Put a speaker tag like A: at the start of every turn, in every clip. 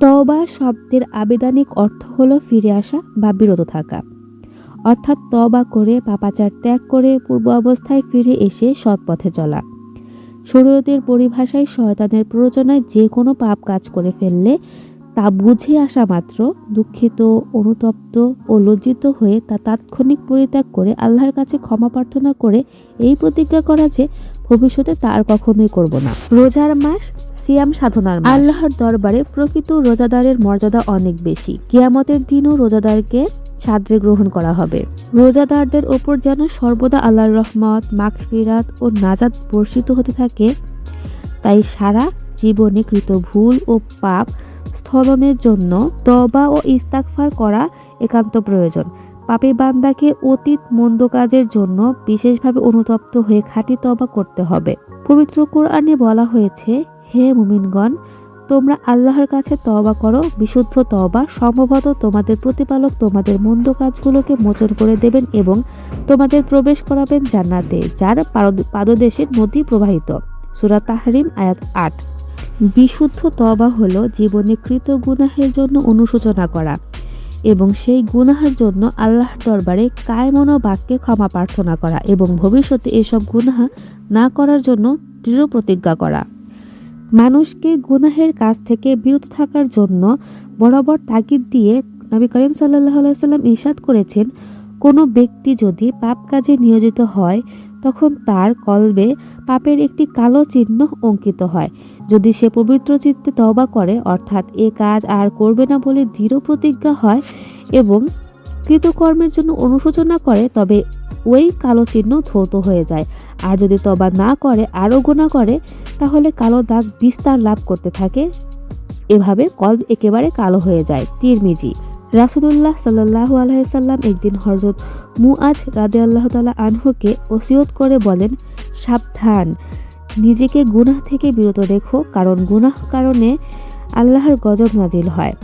A: তওবা শব্দের আবেদানিক অর্থ হলো ফিরে আসা বা বিরত থাকা। অর্থাৎ তওবা করে পাপাচার ত্যাগ করে পূর্ব অবস্থায় ফিরে এসে সৎ পথে চলা। শরীয়তের পরিভাষায় শয়তানের প্ররোচনায় যে কোনো পাপ কাজ করে ফেললে তা বুঝে আসা মাত্র দুঃখিত, অনুতপ্ত ও লজ্জিত হয়ে তা তাৎক্ষণিক পরিত্যাগ করে আল্লাহর কাছে ক্ষমা প্রার্থনা করে এই প্রতিজ্ঞা করা যে ভবিষ্যতে তার কখনোই করব না। রোজার মাস সিয়াম সাধনার। আল্লাহর দরবারে প্রকৃত রোজাদারের মর্যাদা অনেক বেশি। কিয়ামতের দিনও রোজাদারকে ছাত্রে গ্রহণ করা হবে। রোজাদারদের ওপর যেন সর্বদা আল্লাহর রহমত, মাগফিরাত ও নাজাত বর্ষিত হতে থাকে, তাই সারা জীবনে কৃত ভুল ও পাপ স্থলনের জন্য তবা ও ইস্তাকফার করা একান্ত প্রয়োজন। পাপী বান্দাকে অতীত মন্দ কাজের জন্য বিশেষভাবে অনুতপ্ত হয়ে খাঁটি তবা করতে হবে। পবিত্র কোরআনে বলা হয়েছে হে মুমিনগণ, তোমরা আল্লাহর কাছে তওবা করো, বিশুদ্ধ তওবা সম্ভবত তোমাদের প্রতিপালক তোমাদের মন্দ কাজগুলোকে মোচন করে দেবেন এবং তোমাদের প্রবেশ করাবেন জান্নাতে, যার পাদদেশের নদী প্রবাহিত। সূরা তাহরিম, আয়াত আট। বিশুদ্ধ তবা হলো জীবনে কৃত গুনাহের জন্য অনুশোচনা করা এবং সেই গুনাহের জন্য আল্লাহর দরবারে কায়মন বাক্যে ক্ষমা প্রার্থনা করা এবং ভবিষ্যতে এসব গুনাহা না করার জন্য দৃঢ় প্রতিজ্ঞা করা। মানুষকে গুনাহের কাছ থেকে বিরত থাকার জন্য বরাবর তাগিদ দিয়ে নবী করিম সাল্লাহ সাল্লাম ইরশাদ করেছেন, কোনো ব্যক্তি যদি পাপ কাজে নিয়োজিত হয়, তখন তার কলবে পাপের একটি কালো চিহ্ন অঙ্কিত হয়। যদি সে পবিত্র চিত্তে তবা করে, অর্থাৎ এ কাজ আর করবে না বলে দৃঢ় প্রতিজ্ঞা হয় এবং কৃতকর্মের জন্য অনুশোচনা করে, তবে ওই কালো চিহ্ন ধৌত হয়ে যায়। আর যদি তবা না করে, আরও গোনা করে তাহলে কালো দাগ বিস্তার লাভ করতে থাকে। এভাবে কল্ব একেবারে কালো হয়ে যায়। তিরমিজি, রাসুলুল্লাহ সাল্লাহ আলহাম একদিন হজরত মুআজ রাদে আল্লাহ তালা আনহুকে ওসিয়ত করে বলেন, সাবধান, নিজেকে গুনাহ থেকে বিরত রেখো, কারণ গুনাহ কারণে আল্লাহর গজব নাজিল হয়।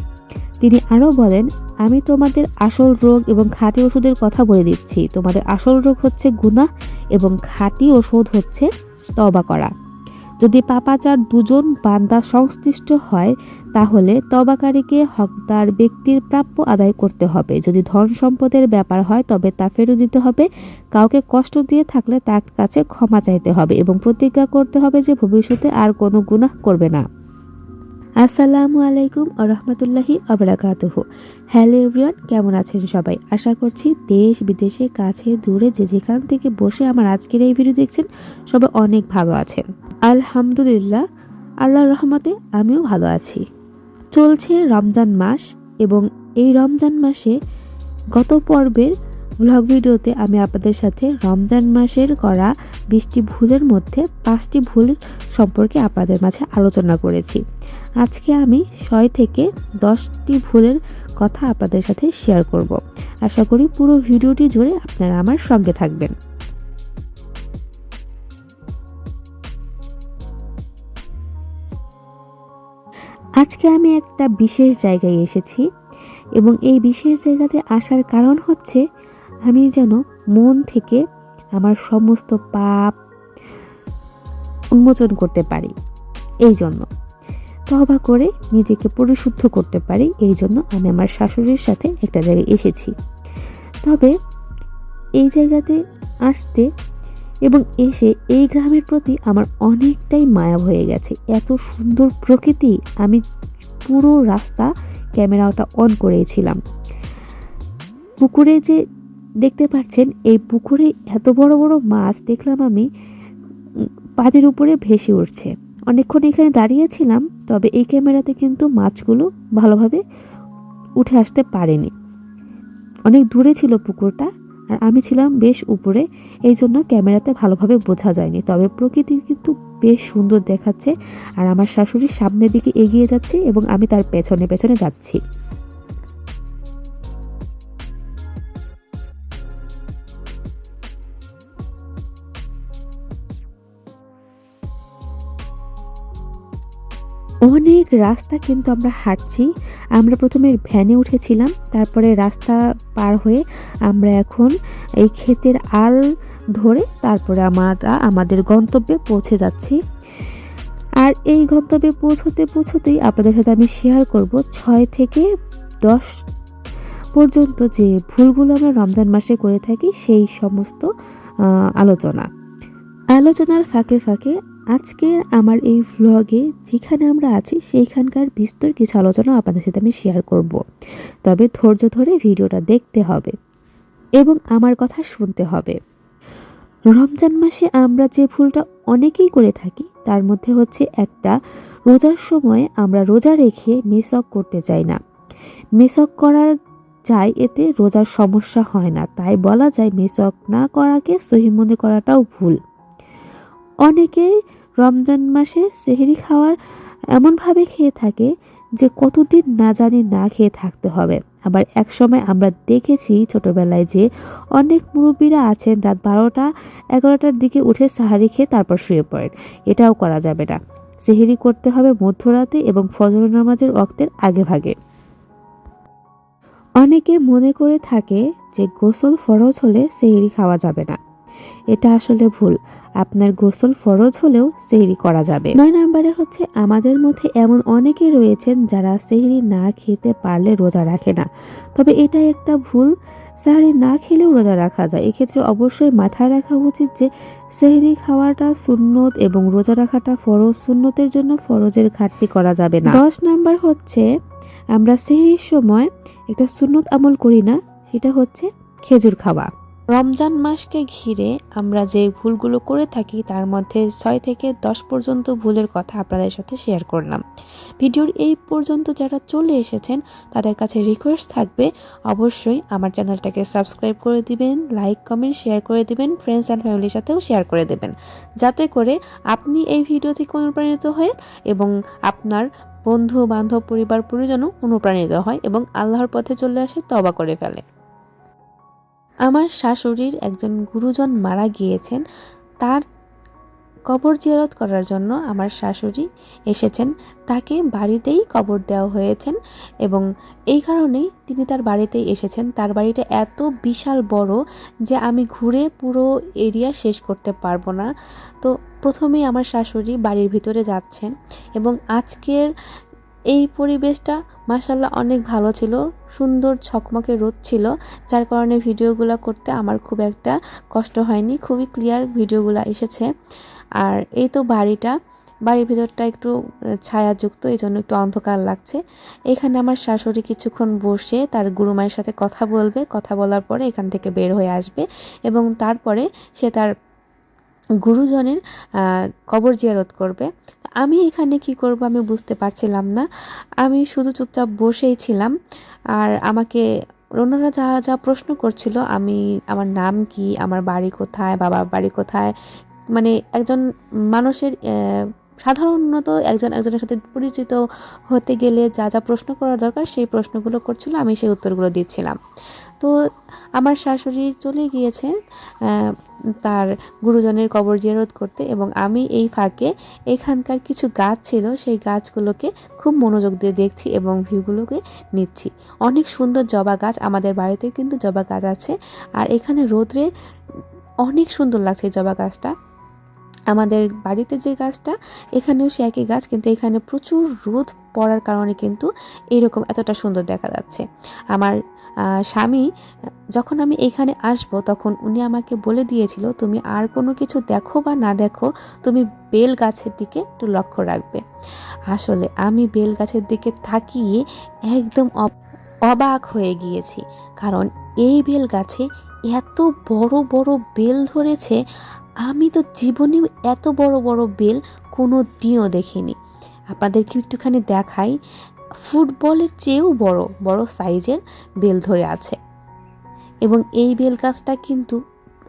A: তিনি আরও বলেন, আমি তোমাদের আসল রোগ এবং খাঁটি ওষুধের কথা বলে দিচ্ছি। তোমাদের আসল রোগ হচ্ছে গুনাহ এবং খাঁটি ওষুধ হচ্ছে তবা করা। যদি পাপাচার দুজন বান্দা সংশ্লিষ্ট হয়, তাহলে তবাকারীকে হকদার ব্যক্তির প্রাপ্য আদায় করতে হবে। যদি ধন সম্পদের ব্যাপার হয়, তবে তা ফেরত দিতে হবে। কাউকে কষ্ট দিয়ে থাকলে তার কাছে ক্ষমা চাইতে হবে এবং প্রতিজ্ঞা করতে হবে যে ভবিষ্যতে আর কোনো গুনাহ করবে না। আসসালামু আলাইকুম রহমতুল্লাহি আবরাকাতুহ হ্যালো এভরিওয়ান, কেমন আছেন সবাই? আশা করছি দেশ বিদেশে, কাছে, দূরে, যে যেখান থেকে বসে আমার আজকের এই ভিডিও দেখছেন, সবাই অনেক ভালো আছেন। আলহামদুলিল্লাহ, আল্লাহর রহমতে আমিও ভালো আছি। চলছে রমজান মাস এবং এই রমজান মাসে গত পর্বের ব্লগ ভিডিওতে আমি আপনাদের সাথে রমজান মাসের করা বিশটি ভুলের মধ্যে পাঁচটি ভুল সম্পর্কে আপনাদের মাঝে আলোচনা করেছি। আজকে আমি ছয় থেকে দশটি ভুলের কথা আপনাদের সাথে শেয়ার করব। আশা করি পুরো ভিডিওটি জুড়ে আপনারা আমার সঙ্গে থাকবেন। আজকে আমি একটা বিশেষ জায়গায় এসেছি এবং এই বিশেষ জায়গাতে আসার কারণ হচ্ছে আমি যেন মন থেকে আমার সমস্ত পাপ উন্মোচন করতে পারি। এই জন্য। তবা করে নিজেকে পরিশুদ্ধ করতে পারি। এই জন্য আমি আমার শাশুড়ির সাথে একটা জায়গায় এসেছি। তবে এই জায়গাতে আসতে এবং এসে এই গ্রামের প্রতি আমার অনেকটাই মায়া হয়ে গেছে। এত সুন্দর প্রকৃতি, আমি পুরো রাস্তা ক্যামেরাটা অন করেছিলাম। পুকুরে যে দেখতে পাচ্ছেন, এই পুকুরে এত বড় বড় মাছ দেখলাম আমি পানির উপরে ভেসে উঠছে। অনেকক্ষণ এখানে দাঁড়িয়েছিলাম তবে এই ক্যামেরাতে কিন্তু মাছগুলো ভালোভাবে উঠে আসতে পারেনি। অনেক দূরে ছিল পুকুরটা আর আমি ছিলাম বেশ উপরে এই জন্য ক্যামেরাতে ভালোভাবে বোঝা যায়নি। তবে প্রকৃতি কিন্তু বেশ সুন্দর দেখাচ্ছে, আর আমার শাশুড়ি সামনের দিকে এগিয়ে যাচ্ছে এবং আমি তার পেছনে পেছনে যাচ্ছি। অনেক রাস্তা কিন্তু আমরা হাঁটছি। আমরা প্রথমে ভ্যানে উঠেছিলাম, তারপরে রাস্তা পার হয়ে আমরা এখন এই ক্ষেতের আল ধরে তারপরে আমরা আমাদের গন্তব্যে পৌঁছে যাচ্ছি। আর এই গন্তব্যে পৌঁছতে পৌঁছতেই আপনাদের সাথে আমি শেয়ার করব ছয় থেকে দশ পর্যন্ত যে ভুলগুলো আমরা রমজান মাসে করে থাকি সেই সমস্ত আলোচনা। আলোচনার ফাঁকে ফাঁকে আজকে আমার এই ভ্লগে যেখানে আমরা আছি, সেইখানকার বিস্তর কিছু আলোচনা আপনাদের সাথে আমি শেয়ার করব। তবে ধৈর্য ধরে ভিডিওটা দেখতে হবে এবং আমার কথা শুনতে হবে। রমজান মাসে আমরা যে ভুলটা অনেকেই করে থাকি, তার মধ্যে হচ্ছে একটা, রোজার সময় আমরা রোজা রেখে মেসক করতে চাই না। মেসক করা যায়, এতে রোজার সমস্যা হয় না। তাই বলা যায়, মেসক না করাকে সহি মনে করাটাও ভুল। অনেকে রমজান মাসে সেহরি খাওয়ার এমনভাবে খেয়ে থাকে যে কতদিন না জানি না খেয়ে থাকতে হবে। আবার এক সময় আমরা দেখেছি ছোটবেলায় যে অনেক মুরব্বীরা আছেন, রাত বারোটা, এগারোটার দিকে উঠে সাহারি খেয়ে তারপর শুয়ে পড়েন। এটাও করা যাবে না। সেহেরি করতে হবে মধ্যরাতে এবং ফজর নামাজের ওক্তের আগে ভাগে। অনেকে মনে করে থাকে যে গোসল ফরজ হলে সেহরি খাওয়া যাবে না। এটা আসলে ভুল। আপনার গোসল ফরজ হলেও সেহরি করা যাবে। নয় নম্বরে হচ্ছে, আমাদের মধ্যে এমন অনেকে রয়েছেন যারা সেহরি না খেতে পারলে রোজা রাখে না। তবে এটা একটা ভুল। সাহারি না খেলেও রোজা রাখা যায়। এক্ষেত্রে অবশ্যই মাথায় রাখা উচিত যে, সেহরি খাওয়াটা সুন্নত এবং রোজা রাখাটা ফরজ। সুন্নতের জন্য ফরজের ঘাটতি করা যাবে না। দশ নাম্বার হচ্ছে, আমরা সেহরির সময় একটা সুন্নত আমল করি না। সেটা হচ্ছে খেজুর খাওয়া। রমজান মাসকে ঘিরে আমরা যে ভুলগুলো করে থাকি, তার মধ্যে ছয় থেকে দশ পর্যন্ত ভুলের কথা আপনাদের সাথে শেয়ার করলাম। ভিডিওর এই পর্যন্ত যারা চলে এসেছেন, তাদের কাছে রিকোয়েস্ট থাকবে, অবশ্যই আমার চ্যানেলটাকে সাবস্ক্রাইব করে দিবেন লাইক কমেন্ট শেয়ার করে দিবেন ফ্রেন্ডস অ্যান্ড ফ্যামিলির সাথেও শেয়ার করে দেবেন। যাতে করে আপনি এই ভিডিও থেকে অনুপ্রাণিত হয়ে এবং আপনার বন্ধু, বান্ধব, পরিবার, পরিজনও অনুপ্রাণিত হয় এবং আল্লাহর পথে চলে আসে তবা করে ফেলে। আমার শাশুড়ির একজন গুরুজন মারা গিয়েছেন, তার কবর জিয়ারত করার জন্য আমার শাশুড়ি এসেছেন। তাকে বাড়িতেই কবর দেওয়া হয়েছেন এবং এই কারণেই তিনি তার বাড়িতেই এসেছেন। তার বাড়িটা এত বিশাল বড় যে আমি ঘুরে পুরো এরিয়া শেষ করতে পারব না। তো প্রথমেই আমার শাশুড়ি বাড়ির ভিতরে যাচ্ছেন এবং আজকের এই পরিবেশটা মাসাল্লাহ অনেক ভালো ছিল। সুন্দর ছকমকে রোদ ছিল, যার কারণে ভিডিওগুলো করতে আমার খুব একটা কষ্ট হয়নি। খুবই ক্লিয়ার ভিডিওগুলো এসেছে। আর এই তো বাড়িটা, বাড়ির ভিতরটা একটু ছায়াযুক্ত এই জন্য একটু অন্ধকার লাগছে। এখানে আমার শাশুড়ি কিছুক্ষণ বসে তার গুরুমায়ের সাথে কথা বলবে। কথা বলার পরে এখান থেকে বের হয়ে আসবে এবং তারপরে সে তার গুরুজনের কবর জিয়ারত করবে। আমি এখানে কি করব আমি বুঝতে পারছিলাম না। আমি শুধু চুপচাপ বসেই ছিলাম। আর আমাকে ওনারা যা যা প্রশ্ন করছিল, আমি, আমার নাম কি, আমার বাড়ি কোথায়, বাবার বাড়ি কোথায় মানে একজন মানুষের সাধারণত একজন, একজনের সাথে পরিচিত হতে গেলে যা যা প্রশ্ন করার দরকার, সেই প্রশ্নগুলো করছিল, আমি সেই উত্তরগুলো দিচ্ছিলাম। তো আমার শাশুড়ি চলে গিয়েছেন তার গুরুজনের কবর জিয়ারত করতে এবং আমি এই ফাঁকে এখানকার কিছু গাছ ছিল, সেই গাছগুলোকে খুব মনোযোগ দিয়ে দেখছি এবং ভিউগুলোকে নিচ্ছি। অনেক সুন্দর জবা গাছ, আমাদের বাড়িতেও কিন্তু জবা গাছ আছে আর এখানে রোদ্রে অনেক সুন্দর লাগছে জবা গাছটা। আমাদের বাড়িতে যে গাছটা, এখানেও সে একই গাছ, কিন্তু এখানে প্রচুর রোদ পড়ার কারণে কিন্তু এরকম এতটা সুন্দর দেখা যাচ্ছে। আমার স্বামী, যখন আমি এখানে আসব, তখন উনি আমাকে বলে দিয়েছিল, তুমি আর কোনো কিছু দেখো বা না দেখো, তুমি বেল গাছের দিকে একটু লক্ষ্য রাখবে। আসলে আমি বেল গাছের দিকে তাকিয়ে একদম অব- অবাক হয়ে গিয়েছি, কারণ এই বেল গাছে এত বড় বড় বেল ধরেছে, আমি তো জীবনেও এত বড় বড় বেল কোনো দিনও দেখিনি। আপনাদেরকে একটুখানি দেখাই ফুটবলের চেয়েও বড় বড় সাইজের বেল ধরে আছে। এবং এই বেল গাছটা কিন্তু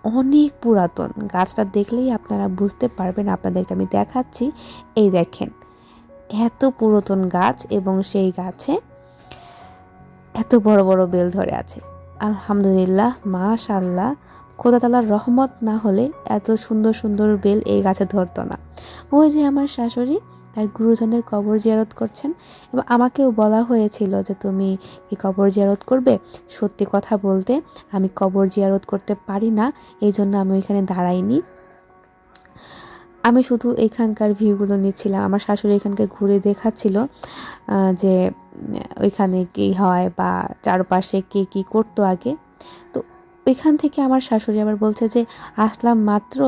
A: অনেক পুরাতন। গাছটা দেখলেই আপনারা বুঝতে পারবেন, আপনাদেরকে আমি দেখাচ্ছি। এই দেখেন, এত পুরাতন গাছ এবং সেই গাছে এত বড় বড় বেল ধরে আছে। আলহামদুলিল্লাহ মাশাল্লাহ খোদা তালার রহমত না হলে এত সুন্দর সুন্দর বেল এই গাছে ধরতো না। ওই যে আমার শাশুড়ি তার গুরুজনের কবর জিয়ারত করছেন এবং আমাকেও বলা হয়েছিল যে তুমি কি কবর জিয়ারত করবে। সত্যি কথা বলতে আমি কবর জিয়ারত করতে পারি না, এই জন্য আমি ওইখানে দাঁড়াইনি। আমি শুধু এখানকার ভিউগুলো নিচ্ছিলাম। আমার শাশুড়ি এখানকে ঘুরে দেখাচ্ছিল যে ওইখানে কী হয় বা চারপাশে কে কী করতো আগে। তো ওইখান থেকে আমার শাশুড়ি আবার বলছে যে, আসলাম মাত্র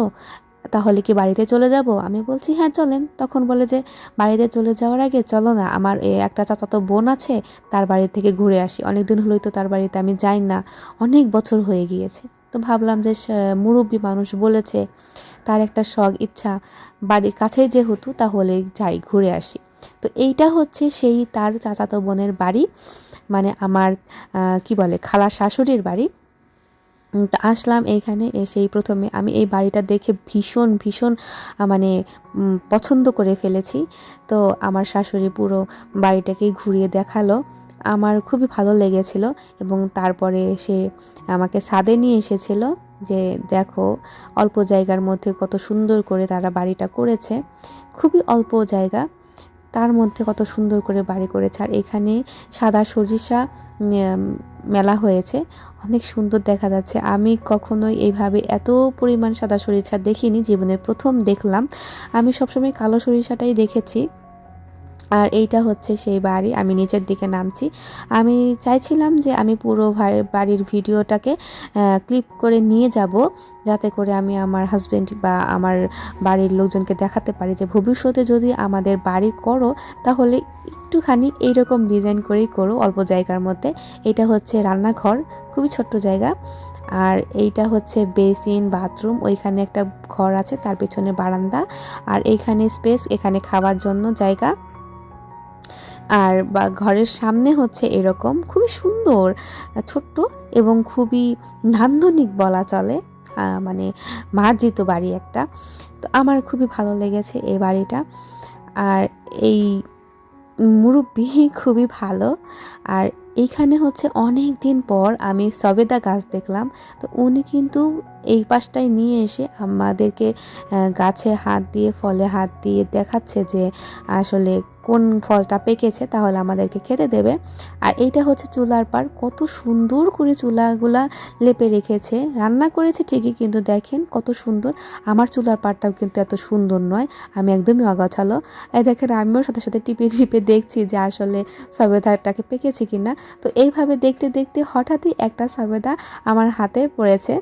A: তাহলে কি বাড়িতে চলে যাব? আমি বলছি হ্যাঁ চলেন। তখন বলে যে, বাড়িতে চলে যাওয়ার আগে চলো না, আমার একটা চাচাতো বোন আছে, তার বাড়ি থেকে ঘুরে আসি। অনেক দিন হলোই তো তার বাড়িতে আমি যাই না, অনেক বছর হয়ে গিয়েছে। তো ভাবলাম যে মুরব্বী মানুষ বলেছে, তার একটা শখ, ইচ্ছা, বাড়ির কাছেই যেহেতু, তাহলে যাই, ঘুরে আসি। তো এইটা হচ্ছে সেই তার চাচাতো বোনের বাড়ি মানে আমার কি বলে, খালা শাশুড়ির বাড়ি। আসলাম এইখানে এসেই প্রথমে আমি এই বাড়িটা দেখে ভীষণ ভীষণ মানে পছন্দ করে ফেলেছি। তো আমার শাশুড়ি পুরো বাড়িটাকেই ঘুরিয়ে দেখাল। আমার খুবই ভালো লেগেছিল এবং তারপরে সে আমাকে ছাদে নিয়ে এসেছিল যে, দেখো, অল্প জায়গার মধ্যে কত সুন্দর করে তারা বাড়িটা করেছে। খুবই অল্প জায়গা। তার মধ্যে কত সুন্দর করে বাড়ি করেছে। আর এখানে সাদা সরিষা মেলা হয়েছে। অনেক সুন্দর দেখা যাচ্ছে। আমি কখনোই এইভাবে এত পরিমাণ সাদা সরিষা দেখিনি। জীবনে প্রথম দেখলাম। আমি সবসময় কালো সরিষাটাই দেখেছি। আর এইটা হচ্ছে সেই বাড়ি, আমি নিচের দিকে নামছি। আমি চাইছিলাম যে আমি পুরো বাড়ির ভিডিওটাকে ক্লিপ করে নিয়ে যাব, যাতে করে আমি আমার হাজব্যান্ড বা আমার বাড়ির লোকজনকে দেখাতে পারি যে ভবিষ্যতে যদি আমাদের বাড়ি করো, তাহলে একটুখানি এইরকম ডিজাইন করেই করো অল্প জায়গার মধ্যে। এটা হচ্ছে রান্নাঘর, খুবই ছোট্ট জায়গা। আর এইটা হচ্ছে বেসিন, বাথরুম, ওইখানে একটা ঘর আছে, তার পেছনে বারান্দা। আর এইখানে স্পেস এখানে খাবার জন্য জায়গা। আর বা ঘরের সামনে হচ্ছে এরকম খুবই সুন্দর, ছোট্ট এবং খুবই নান্দনিক বলা চলে মানে মার্জিত বাড়ি একটা। তো আমার খুবই ভালো লেগেছে এই বাড়িটা। আর এই মুরব্বি খুবই ভালো। আর এইখানে হচ্ছে অনেক দিন পর আমি সবেদা গাছ দেখলাম। তো উনি কিন্তু এই পাশটায় নিয়ে এসে আমাদেরকে গাছে হাত দিয়ে, ফলে হাত দিয়ে দেখাচ্ছে যে আসলে কোন ফলটা পেকেছে, তাহলে আমাদেরকে খেতে দেবে। আর এইটা হচ্ছে চুলার পার কত সুন্দর করে চুলাগুলা লেপে রেখেছে। রান্না করেছে ঠিকই, কিন্তু দেখেন কত সুন্দর। আমার চুলার পাড়টাও কিন্তু এত সুন্দর নয়, আমি একদমই অগাছালো। এই দেখেন, আমিও সাথে সাথে টিপে টিপে দেখছি যে আসলে সবেদাটাকে পেকেছে কিনা। তো এইভাবে দেখতে দেখতে হঠাৎই একটা সবেদা আমার হাতে পড়েছে।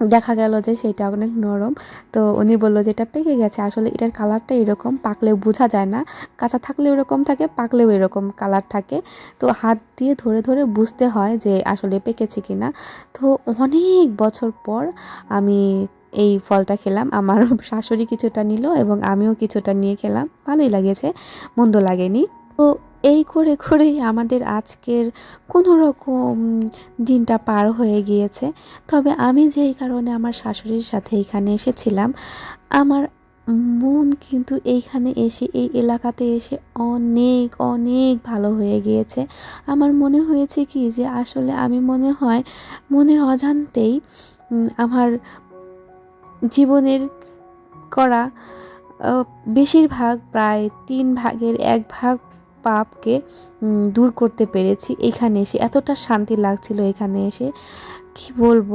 A: দেখা গেল যে সেটা অনেক নরম। তো উনি বলল যে এটা পেকে গেছে। আসলে এটার কালারটা এরকম পাকলেও বোঝা যায় না। কাঁচা থাকলেও এরকম থাকে, পাকলেও এরকম কালার থাকে। তো হাত দিয়ে ধরে ধরে বুঝতে হয় যে আসলে পেকেছে কিনা। তো অনেক বছর পর আমি এই ফলটা খেলাম। আমার শাশুড়ি কিছুটা নিল এবং আমিও কিছুটা নিয়ে খেলাম। ভালোই লাগেছে, মন্দ লাগেনি। তো এই করে করেই আমাদের আজকের কোনো রকম দিনটা পার হয়ে গিয়েছে। তবে আমি যেই কারণে আমার শাশুড়ির সাথে এখানে এসেছিলাম, আমার মন কিন্তু এইখানে এসে, এই এলাকাতে এসে অনেক অনেক ভালো হয়ে গিয়েছে। আমার মনে হয়েছে কি যে আসলে আমি মনে হয়, মনের অজান্তেই আমার জীবনের করা বেশিরভাগ, প্রায় তিন ভাগের এক ভাগ পাপকে দূর করতে পেরেছি। এখানে এসে এতটা শান্তি লাগছিল এখানে এসে। কি বলব?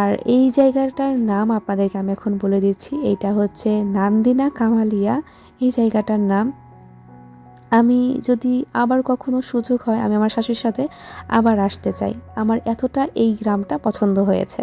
A: আর এই জায়গাটার নাম আপনাদেরকে আমি এখন বলে দিচ্ছি। এটা হচ্ছে নান্দিনা কামালিয়া। এই জায়গাটার নাম। আমি যদি আবার কখনো সুযোগ হয়, আমি আমার শাশুড়ির সাথে আবার আসতে চাই। আমার এতটা এই গ্রামটা পছন্দ হয়েছে।